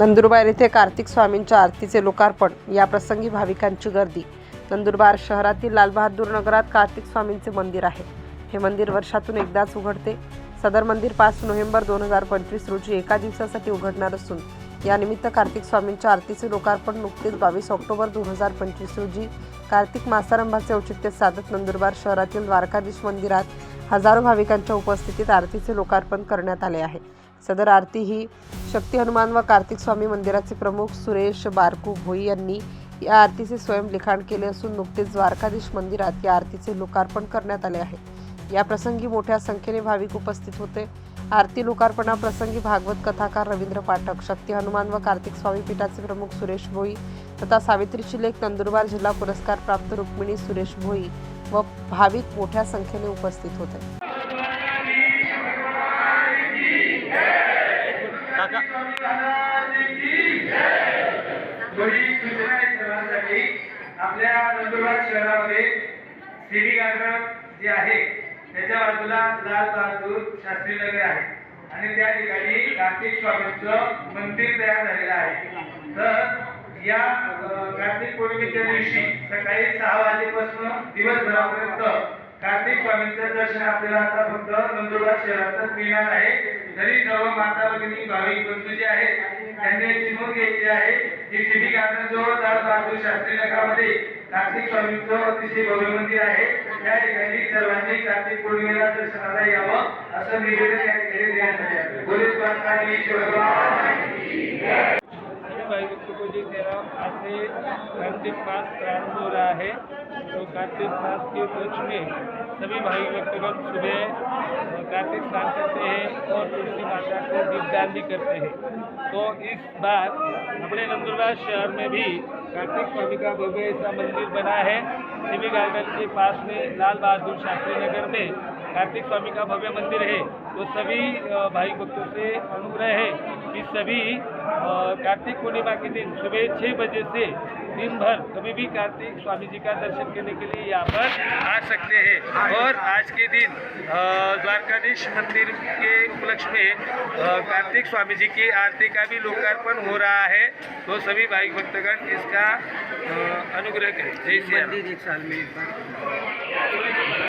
नंदुरबार येथे कार्तिक स्वामींच्या आरतीचे लोकार्पण. या प्रसंगी भाविकांची गर्दी. नंदुरबार शहरातील लालबहादूर नगरात कार्तिक स्वामींचे मंदिर आहे. हे मंदिर वर्षातून एकदाच उघडते. सदर मंदिर पाच नोव्हेंबर दोन हजार पंचवीस रोजी एका दिवसासाठी उघडणार असून यानिमित्त कार्तिक स्वामींच्या आरतीचे लोकार्पण नुकतेच बावीस ऑक्टोबर दोन हजार पंचवीस रोजी कार्तिक मासारंभाचे औचित्य साधत नंदुरबार शहरातील द्वारकाधीश मंदिरात हजारो भाविकांच्या उपस्थितीत आरतीचे लोकार्पण करण्यात आले आहे. सदर आरती ही शक्ती हनुमान व कार्तिक स्वामी मंदिराचे प्रमुख सुरेश बारकू भोई यांनी या आरतीचे स्वयं लिखाण केले असून नुकतेच द्वारकाधीश मंदिरात या आरतीचे लोकार्पण करण्यात आले आहे. या प्रसंगी मोठ्या संख्येने भाविक उपस्थित होते. आरती लोकार्पणाप्रसंगी भागवत कथाकार रवींद्र पाठक शक्ती हनुमान व कार्तिक स्वामी पीठाचे प्रमुख सुरेश भोई तथा सावित्रीची लेख नंदुरबार जिल्हा पुरस्कार प्राप्त रुक्मिणी सुरेश भोई व भाविक मोठ्या संख्येने उपस्थित होते. आपल्या नंदुरबार शहरामध्ये गार्डन जे आहे त्याच्या बाजूला लाल बहादूर शास्त्री नगर आहे. आणि त्या ठिकाणी कार्तिक स्वामींचं मंदिर तयार झालेलं आहे. तर या कार्तिक पौर्णिमेच्या दिवशी सकाळी सहा वाजेपासून दिवसभरापर्यंत कार्तिक स्वामींचं दर्शन आपल्याला आता फक्त नंदुरबार शहरातच मिळणार आहे. तरी सर्व माता भगिनी भाविक बंधू जे आहेत त्यांनी चिमून घ्यायचे घ्यायची आहे. की सिटी गार्डन जवळ लाल बहादूर शास्त्री नगरामध्ये कार्तिक स्वामींचं अतिशय भव्य मंदिर आहे. त्या ठिकाणी सर्वांनी कार्तिक पौर्णिमेला दर्शनाला यावं असं निवेदन या ठिकाणी देण्यात आले. भाई को जी तेरा आज से कार्तिक मास प्रारंभ हो रहा है तो कार्तिक मास के उपलक्ष्य में सभी भाई भक्तगण सुबह कार्तिक स्नान करते हैं और तुलसी माता को दीपदान भी करते हैं। तो इस बार अपने नंदुरबार शहर में भी कार्तिक स्वामी का भव्य ऐसा मंदिर बना है। सिवी गार्डन के पास में लाल बहादुर शास्त्री नगर में कार्तिक स्वामी का भव्य मंदिर है तो सभी भाई भक्तों से अनुग्रह है कि सभी कार्तिक पूर्णिमा के दिन सुबह छः बजे से दिन भर कभी भी कार्तिक स्वामी जी का दर्शन करने के लिए यहाँ पर आ सकते हैं। और आज के दिन द्वारकाधीश मंदिर के उपलक्ष्य में कार्तिक स्वामी जी की आरती का भी लोकार्पण हो रहा है तो सभी भाई भक्तगण इसका अनुग्रह करें। जय श्री एक साल में